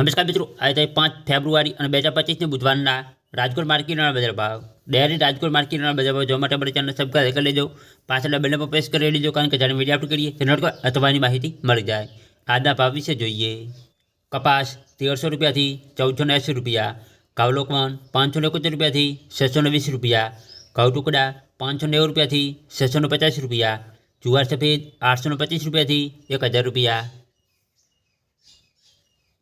નમસ્કાર મિત્રો આજે પાંચ ફેબ્રુઆરી અને બે હજાર પચીસને બુધવારના રાજકોટ માર્કેટના બજાર ભાવ ડેરી રાજકોટ માર્કેટના બજાર ભાવ જોવા માટે અમારી ચેનલ સબસ્ક્રાઈબ કરી લેજો પાછળ બેલ પર પ્રેસ કરી લેજો કારણ કે જ્યારે વિડીયો અપલોડ કરીએ તેનો નોટ અથવાની માહિતી મળી જાય આજના ભાવ વિશે જોઈએ કપાસ તેરસો રૂપિયાથી ચૌદસો ને એંસી રૂપિયા ઘઉં લોકવન પાંચસો ને એકોતેર રૂપિયાથી છસો ને વીસ રૂપિયા ઘઉં ટુકડા પાંચસો નેવું રૂપિયાથી છસો ને પચાસ રૂપિયા જુવાર સફેદ આઠસો ને પચીસ રૂપિયાથી એક હજાર રૂપિયા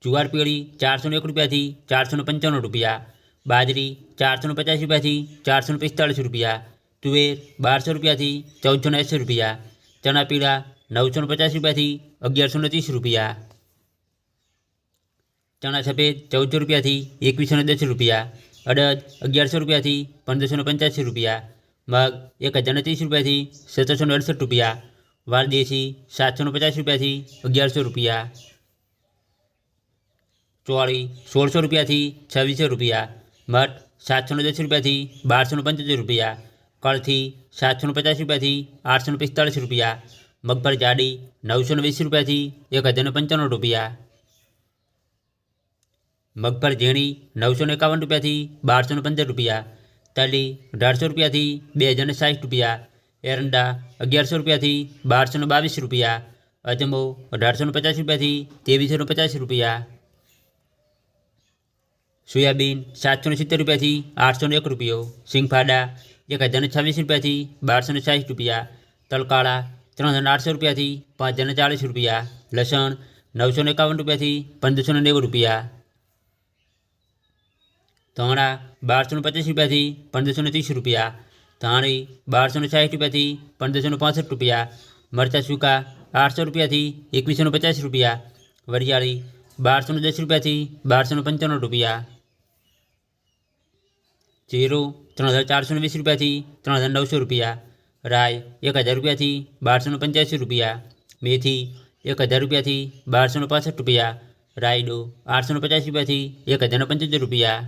જુવાર પીળી ચારસો ને એક રૂપિયાથી ચારસો ને પંચાણું રૂપિયા બાજરી ચારસો ને પચાસ રૂપિયાથી ચારસો ને પિસ્તાળીસ રૂપિયા તુવેર બારસો રૂપિયાથી ચૌદસો ને એંસી રૂપિયા ચણા પીળા નવસો ને પચાસ રૂપિયાથી અગિયારસો ને ત્રીસ રૂપિયા ચણા સફેદ ચૌદસો રૂપિયાથી એકવીસો ને દસ રૂપિયા અડદ અગિયારસો રૂપિયાથી પંદરસો ને પંચ્યાસી રૂપિયા મગ એક હજાર ને ત્રીસ રૂપિયાથી સત્તરસો ને અડસઠ રૂપિયા વારદેશી સાતસો ને પચાસ રૂપિયાથી અગિયારસો રૂપિયા ચોળી સોળસો રૂપિયાથી છવ્વીસો રૂપિયા, મઠ સાતસો ને દસ રૂપિયાથી બારસો ને પંચોતેર રૂપિયા, કળથી સાતસો ને પચાસ રૂપિયાથી આઠસો ને પિસ્તાળીસ રૂપિયા, મગફળ જાડી નવસો ને વીસ રૂપિયાથી એક હજાર ને પંચાણું રૂપિયા, મગફળ ઝીણી નવસો ને એકાવન રૂપિયાથી બારસો ને પંદર રૂપિયા, તલી અઢારસો રૂપિયાથી બે હજાર ને સાઠ રૂપિયા, એરંડા અગિયારસો રૂપિયાથી બારસો ને બાવીસ રૂપિયા, અજમો અઢારસો ને પચાસ રૂપિયાથી ત્રેવીસો ને પચાસ રૂપિયા સોયાબીન સાતસો ને સિત્તેર રૂપિયાથી આઠસો ને એક રૂપિયો સિંગફાડા એક હજાર ને છવ્વીસ રૂપિયાથી બારસો ને સાઠ રૂપિયા તલકાળા ત્રણ હજાર આઠસો રૂપિયાથી પાંચ હજાર ને ચાલીસ રૂપિયા લસણ નવસો ને એકાવન રૂપિયાથી પંદરસો ને નેવું રૂપિયા ધાણા બારસો ને પચીસ રૂપિયાથી પંદરસો ને ત્રીસ રૂપિયા ધાણી બારસો ને સાઠ રૂપિયાથી પંદરસો ને પાસઠ રૂપિયા મરચાં સૂકા આઠસો રૂપિયાથી એકવીસો ને પચાસ રૂપિયા વરિયાળી બારસો ને દસ રૂપિયાથી બારસો ને પંચાણું રૂપિયા જીરું ત્રણ હજાર ચારસો ને વીસ રૂપિયાથી ત્રણ હજાર નવસો રૂપિયા રાય એક હજાર રૂપિયાથી બારસો ને પંચ્યાસી રૂપિયા મેથી એક હજાર રૂપિયાથી બારસો ને પાસઠ રૂપિયા રાયડો આઠસો ને પચાસ રૂપિયાથી એક હજાર ને પંચોતેર રૂપિયા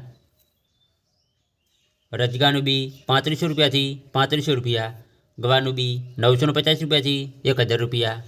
રજગાનું બી પાંત્રીસો રૂપિયાથી પાંત્રીસો રૂપિયા ગવાનું બી નવસો ને પચાસ રૂપિયાથી એક હજાર રૂપિયા